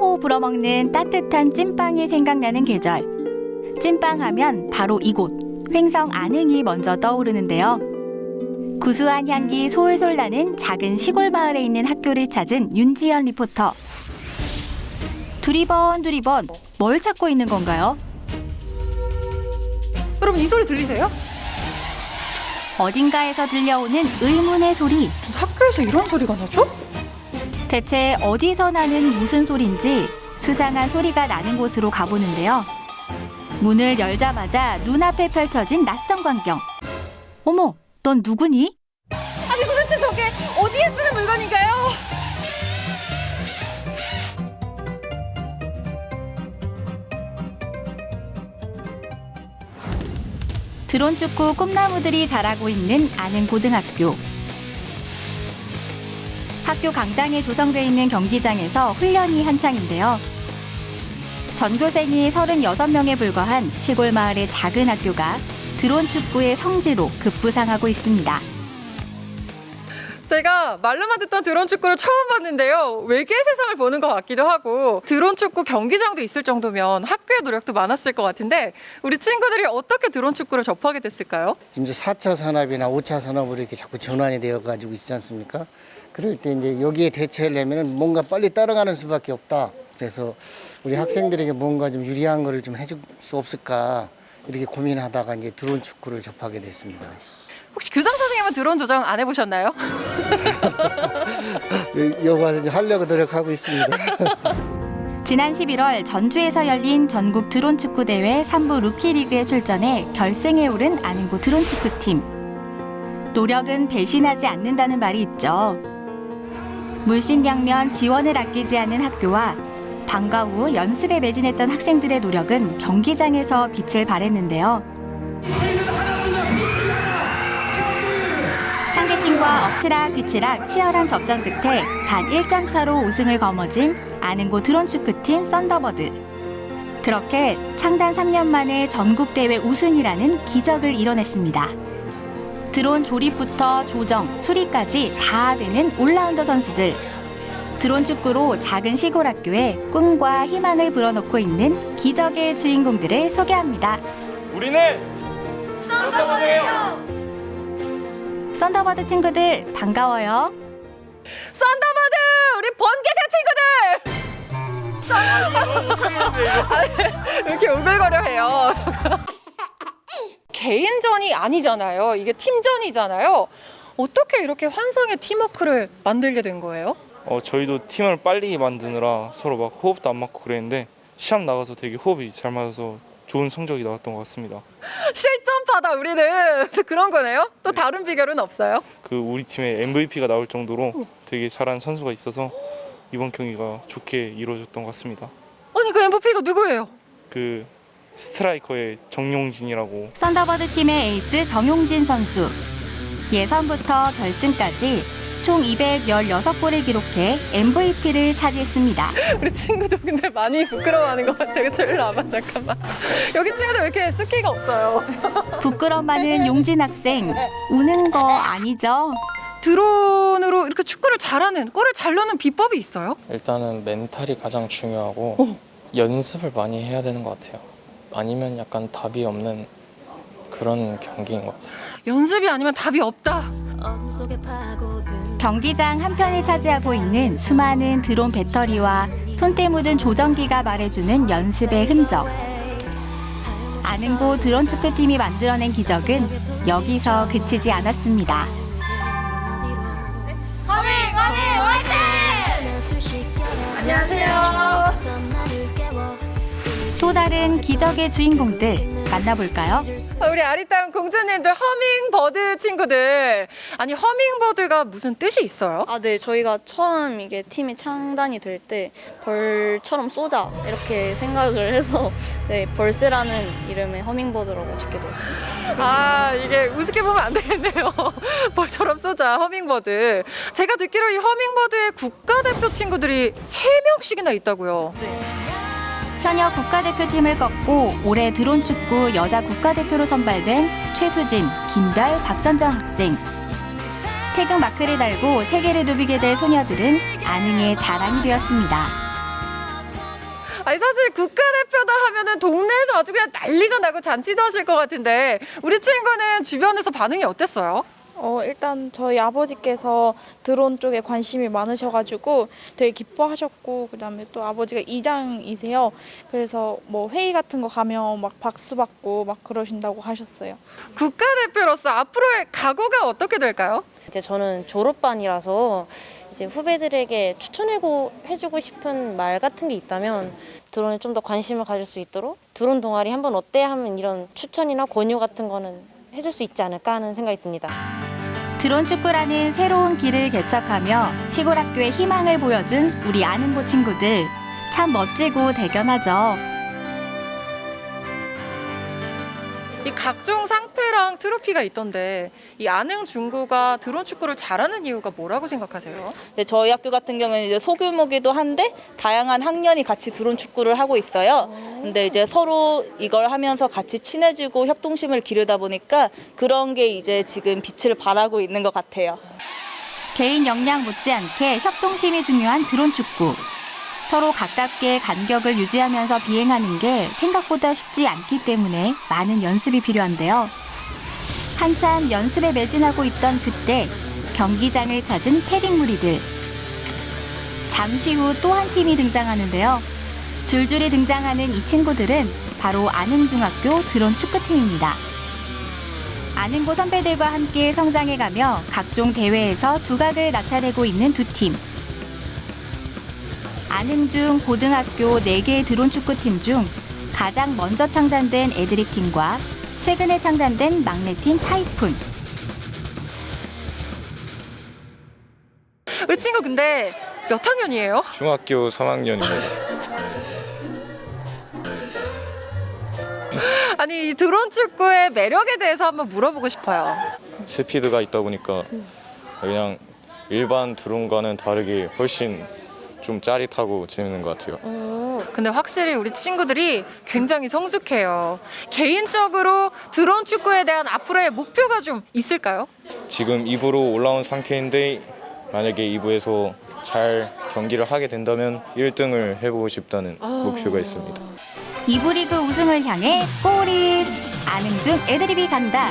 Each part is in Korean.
호호 불어먹는 따뜻한 찐빵이 생각나는 계절. 찐빵 하면 바로 이곳 횡성 안흥이 먼저 떠오르는데요. 구수한 향기 솔솔 나는 작은 시골 마을에 있는 학교를 찾은 윤지연 리포터. 두리번 두리번 뭘 찾고 있는 건가요? 여러분 이 소리 들리세요? 어딘가에서 들려오는 의문의 소리. 학교에서 이런 소리가 나죠? 대체 어디서 나는 무슨 소리인지 수상한 소리가 나는 곳으로 가보는데요. 문을 열자마자 눈앞에 펼쳐진 낯선 광경. 어머, 넌 누구니? 아니 도대체 저게 어디에 쓰는 물건인가요? 드론 축구 꿈나무들이 자라고 있는 아는 고등학교. 학교 강당에 조성돼 있는 경기장에서 훈련이 한창인데요. 전교생이 36명에 불과한 시골 마을의 작은 학교가 드론 축구의 성지로 급부상하고 있습니다. 제가 말로만 듣던 드론 축구를 처음 봤는데요. 외계의 세상을 보는 것 같기도 하고 드론 축구 경기장도 있을 정도면 학교의 노력도 많았을 것 같은데 우리 친구들이 어떻게 드론 축구를 접하게 됐을까요? 지금 이제 4차 산업이나 5차 산업으로 이렇게 자꾸 전환이 되어 가지고 있지 않습니까? 그럴 때 이제 여기에 대처하려면 뭔가 빨리 따라가는 수밖에 없다. 그래서 우리 학생들에게 뭔가 좀 유리한 거를 좀 해줄 수 없을까 이렇게 고민하다가 이제 드론 축구를 접하게 됐습니다. 혹시 교장 선생님은 드론 조정 안 해보셨나요? 여- 여기 와서 이제 하려고 노력하고 있습니다. 지난 11월 전주에서 열린 전국 드론 축구 대회 3부 루키 리그에 출전해 결승에 오른 아는고 드론 축구팀. 노력은 배신하지 않는다는 말이 있죠. 물심양면 지원을 아끼지 않는 학교와 방과 후 연습에 매진했던 학생들의 노력은 경기장에서 빛을 발했는데요. 상대팀과 엎치락 뒤치락 치열한 접전 끝에 단 1점 차로 우승을 거머쥔 아는고 드론 축구팀 썬더버드. 그렇게 창단 3년 만에 전국대회 우승이라는 기적을 이뤄냈습니다. 드론 조립부터 조정, 수리까지 다 되는 올라운더 선수들. 드론 축구로 작은 시골 학교에 꿈과 희망을 불어넣고 있는 기적의 주인공들을 소개합니다. 우리는 썬더버드 친구들 반가워요. 썬더버드 우리 번개새 친구들. 왜 이렇게 오글거려 해요. 개인전이 아니잖아요. 이게 팀전이잖아요. 어떻게 이렇게 환상의 팀워크를 만들게 된 거예요? 어, 저희도 팀을 빨리 만드느라 서로 막 호흡도 안 맞고 그랬는데 시합 나가서 되게 호흡이 잘 맞아서 좋은 성적이 나왔던 것 같습니다. 실전파다 우리는 그런 거네요. 또 다른 비결은 없어요? 그 우리 팀에 MVP가 나올 정도로 되게 잘하는 선수가 있어서 이번 경기가 좋게 이루어졌던 것 같습니다. 아니 그 MVP가 누구예요? 그 스트라이커의 정용진이라고 썬더버드 팀의 에이스 정용진 선수. 예선부터 결승까지 총 216골을 기록해 MVP를 차지했습니다. 우리 친구들 근데 많이 부끄러워하는 것 같아요. 저리 와봐 잠깐만. 여기 친구들 왜 이렇게 스키가 없어요? 부끄럼 많은 용진 학생. 우는 거 아니죠? 드론으로 이렇게 축구를 잘하는 골을 잘 넣는 비법이 있어요? 일단은 멘탈이 가장 중요하고 어. 연습을 많이 해야 되는 것 같아요. 아니면 약간 답이 없는 그런 경기인 것 같아요. 연습이 아니면 답이 없다. 경기장 한편을 차지하고 있는 수많은 드론 배터리와 손때 묻은 조정기가 말해주는 연습의 흔적. 아는고 드론 축구팀이 만들어낸 기적은 여기서 그치지 않았습니다. 또 다른 기적의 주인공들 만나볼까요? 우리 아리따운 공주님들 허밍버드 친구들. 아니 허밍버드가 무슨 뜻이 있어요? 아, 네. 저희가 처음 이게 팀이 창단이 될 때 벌처럼 쏘자 이렇게 생각을 해서 네, 벌스라는 이름의 허밍버드라고 짓게 되었습니다. 아 이게 우습게 보면 안 되겠네요. 벌처럼 쏘자 허밍버드. 제가 듣기로 이 허밍버드의 국가대표 친구들이 세명씩이나 있다고요. 현역 국가대표팀을 꺾고 올해 드론 축구 여자 국가대표로 선발된 최수진, 김별, 박선정 학생. 태극 마크를 달고 세계를 누비게 될 소녀들은 안흥의 자랑이 되었습니다. 아니 사실 국가대표다 하면은 동네에서 아주 그냥 난리가 나고 잔치도 하실 것 같은데 우리 친구는 주변에서 반응이 어땠어요? 어, 일단 저희 아버지께서 드론 쪽에 관심이 많으셔가지고 되게 기뻐하셨고 그다음에 또 아버지가 이장이세요. 그래서 뭐 회의 같은 거 가면 막 박수 받고 막 그러신다고 하셨어요. 국가대표로서 앞으로의 각오가 어떻게 될까요? 이제 저는 졸업반이라서 이제 후배들에게 추천해고 해주고 싶은 말 같은 게 있다면 드론에 좀 더 관심을 가질 수 있도록 드론 동아리 한번 어때 하면 이런 추천이나 권유 같은 거는 해줄 수 있지 않을까 하는 생각이 듭니다. 드론 축구라는 새로운 길을 개척하며 시골 학교의 희망을 보여준 우리 아는고 친구들 참 멋지고 대견하죠. 이 각종 상패랑 트로피가 있던데 이 안흥 중구가 드론 축구를 잘하는 이유가 뭐라고 생각하세요? 네, 저희 학교 같은 경우는 이제 소규모기도 한데 다양한 학년이 같이 드론 축구를 하고 있어요. 근데 이제 서로 이걸 하면서 같이 친해지고 협동심을 기르다 보니까 그런 게 이제 지금 빛을 발하고 있는 것 같아요. 개인 역량 못지않게 협동심이 중요한 드론 축구. 서로 가깝게 간격을 유지하면서 비행하는 게 생각보다 쉽지 않기 때문에 많은 연습이 필요한데요. 한참 연습에 매진하고 있던 그때 경기장을 찾은 패딩 무리들. 잠시 후 또 한 팀이 등장하는데요. 줄줄이 등장하는 이 친구들은 바로 안흥중학교 드론 축구팀입니다. 아는고 선배들과 함께 성장해가며 각종 대회에서 두각을 나타내고 있는 두 팀. 안흥중 고등학교 4개 드론 축구팀 중 가장 먼저 창단된 애드립 팀과 최근에 창단된 막내팀 타이푼. 우리 친구 근데 몇 학년이에요? 중학교 3학년입니다. 아니 이 드론 축구의 매력에 대해서 한번 물어보고 싶어요. 스피드가 있다 보니까 그냥 일반 드론과는 다르게 훨씬 좀 짜릿하고 재밌는 것 같아요. 근데 확실히 우리 친구들이 굉장히 성숙해요. 개인적으로 드론 축구에 대한 앞으로의 목표가 좀 있을까요? 지금 2부로 올라온 상태인데 만약에 2부에서 잘 경기를 하게 된다면 1등을 해보고 싶다는 목표가 있습니다. 이부 리그 우승을 향해 꼬리 안흥중 애드립이 간다.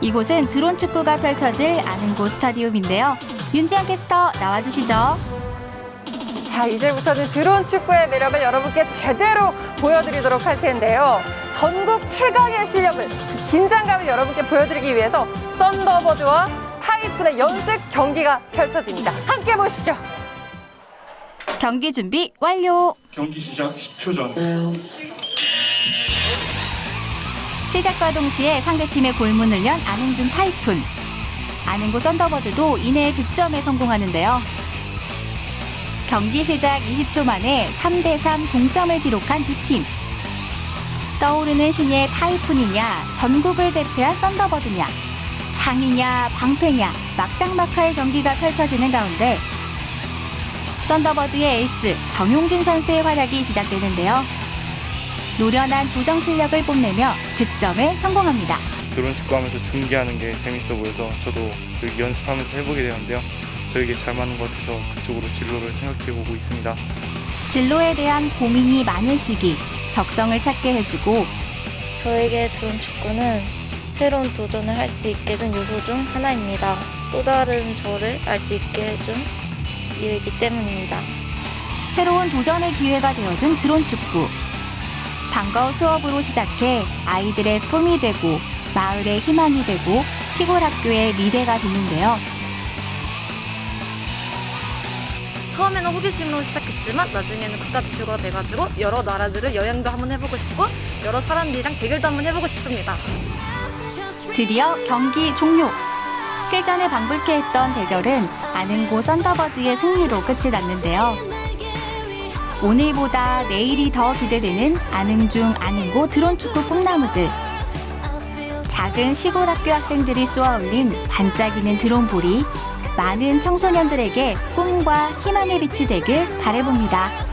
이곳은 드론 축구가 펼쳐질 안흥고 스타디움인데요. 윤지영 캐스터 나와주시죠. 자, 이제부터는 드론 축구의 매력을 여러분께 제대로 보여드리도록 할 텐데요. 전국 최강의 실력을, 그 긴장감을 여러분께 보여드리기 위해서 썬더버드와 타이푼의 연습 경기가 펼쳐집니다. 함께 보시죠. 경기 준비 완료. 경기 시작 10초 전. 시작과 동시에 상대팀의 골문을 연 안흥준 타이푼. 안흥고 썬더버드도 이내 득점에 성공하는데요. 경기 시작 20초 만에 3대3 동점을 기록한 두 팀. 떠오르는 신예 타이푼이냐, 전국을 대표한 썬더버드냐, 창이냐, 방패냐, 막상막하의 경기가 펼쳐지는 가운데 썬더버드의 에이스 정용진 선수의 활약이 시작되는데요. 노련한 조정 실력을 뽐내며 득점에 성공합니다. 드론 축구하면서 중계하는 게 재밌어 보여서 저도 여기 연습하면서 해보게 되는데요. 저에게 잘 맞는 것 같아서 그쪽으로 진로를 생각해 보고 있습니다. 진로에 대한 고민이 많은 시기, 적성을 찾게 해주고 저에게 드론 축구는 새로운 도전을 할 수 있게 해준 요소 중 하나입니다. 또 다른 저를 알 수 있게 해준 이유이기 때문입니다. 새로운 도전의 기회가 되어준 드론 축구. 방과후 수업으로 시작해 아이들의 꿈이 되고 마을의 희망이 되고 시골 학교의 미래가 되는데요. 처음에는 호기심으로 시작했지만 나중에는 국가대표가 돼가지고 여러 나라들을 여행도 한번 해보고 싶고 여러 사람들이랑 대결도 한번 해보고 싶습니다. 드디어 경기 종료. 실전에 방불케 했던 대결은 아는고 썬더버드의 승리로 끝이 났는데요. 오늘보다 내일이 더 기대되는 아능중 아능고 드론 축구 꿈나무들. 작은 시골 학교 학생들이 쏘아올린 반짝이는 드론볼이 많은 청소년들에게 꿈과 희망의 빛이 되길 바라봅니다.